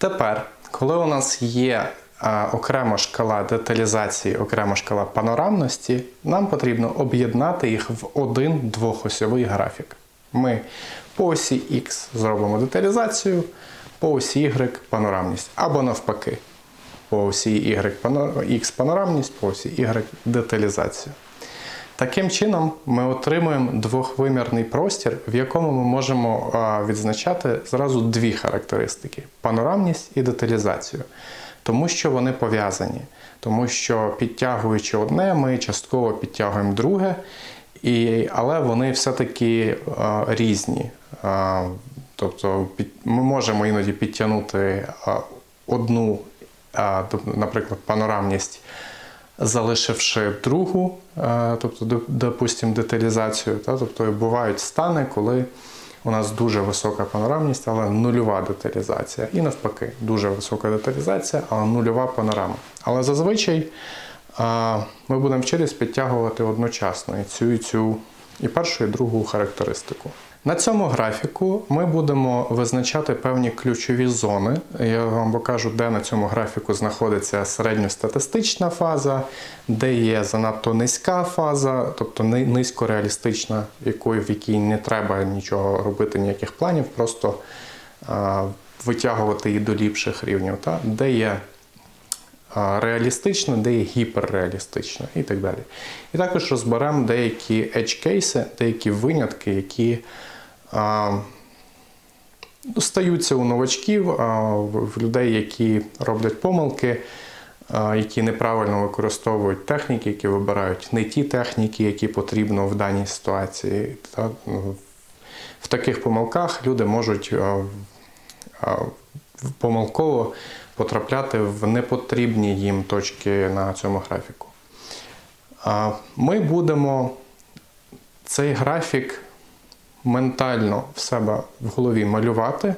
Тепер, коли у нас є окрема шкала деталізації, окрема шкала панорамності, нам потрібно об'єднати їх в один двохосьовий графік. Ми по осі X зробимо деталізацію, по осі Y панорамність. Або навпаки, по осі Y X панорамність, по осі Y деталізацію. Таким чином, ми отримуємо двохвимірний простір, в якому ми можемо відзначати зразу дві характеристики: панорамність і деталізацію. Тому що вони пов'язані. Тому що підтягуючи одне, ми частково підтягуємо друге, і, але вони все-таки різні. А, тобто під, ми можемо іноді підтягнути а, одну, а, тобто, наприклад, панорамність залишивши другу, е, тобто, допустимо, деталізацію. Та, тобто бувають стани, коли у нас дуже висока панорамність, але нульова деталізація. І навпаки, дуже висока деталізація, але нульова панорама. Але зазвичай е, ми будемо вчитись підтягувати одночасно і цю, і цю, і першу, і другу характеристику. На цьому графіку ми будемо визначати певні ключові зони. Я вам покажу, де на цьому графіку знаходиться середньостатистична фаза, де є занадто низька фаза, тобто низькореалістична, в якій не треба нічого робити, ніяких планів, просто витягувати її до ліпших рівнів, та? де є реалістично, де є гіперреалістично і так далі. І також розберемо деякі edge кейси, деякі винятки, які а, стаються у новачків, а, в людей, які роблять помилки, які неправильно використовують техніки, які вибирають не ті техніки, які потрібно в даній ситуації. Та, ну, в таких помилках люди можуть помилково потрапляти в непотрібні їм точки на цьому графіку. Ми будемо цей графік ментально в себе в голові малювати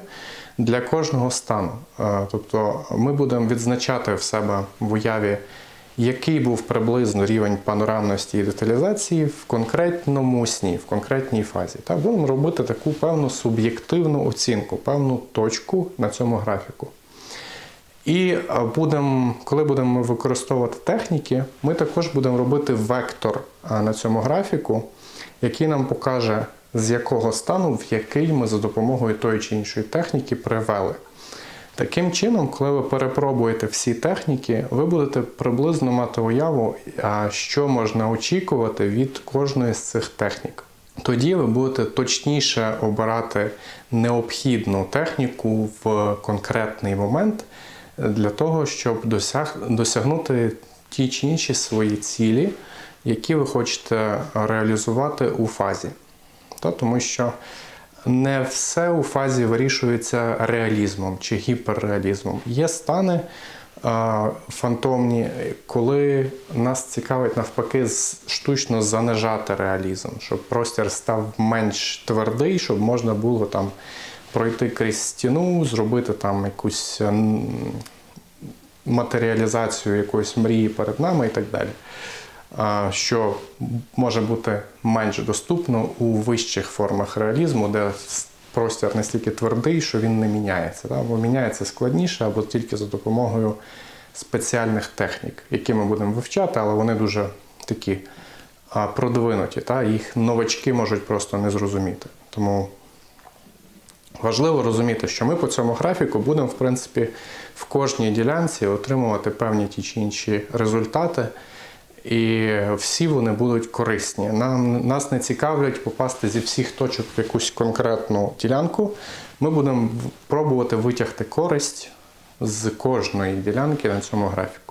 для кожного стану. Тобто ми будемо відзначати в себе в уяві, який був приблизно рівень панорамності і деталізації в конкретному сні, в конкретній фазі. Так, будемо робити таку певну суб'єктивну оцінку, певну точку на цьому графіку. І е, будем, коли будемо використовувати техніки, ми також будемо робити вектор е, на цьому графіку, який нам покаже, з якого стану, в який ми за допомогою тої чи іншої техніки привели. Таким чином, коли ви перепробуєте всі техніки, ви будете приблизно мати уяву, що можна очікувати від кожної з цих технік. Тоді ви будете точніше обирати необхідну техніку в конкретний момент для того, щоб досяг, досягнути ті чи інші свої цілі, які ви хочете реалізувати у фазі. Та, тому що не все у фазі вирішується реалізмом чи гіперреалізмом. Є стани е, фантомні, коли нас цікавить навпаки штучно занижати реалізм, щоб простір став менш твердий, щоб можна було там пройти крізь стіну, зробити там якусь матеріалізацію якоїсь мрії перед нами і так далі. Що може бути менш доступно у вищих формах реалізму, де простір настільки твердий, що він не міняється. Або міняється складніше, або тільки за допомогою спеціальних технік, які ми будемо вивчати, але вони дуже такі продвинуті. Їх новачки можуть просто не зрозуміти. Тому Важливо розуміти, що ми по цьому графіку будемо, в принципі, в кожній ділянці отримувати певні ті чи інші результати, і всі вони будуть корисні. Нам нас не цікавлять попасти зі всіх точок в якусь конкретну ділянку. Ми будемо пробувати витягти користь з кожної ділянки на цьому графіку.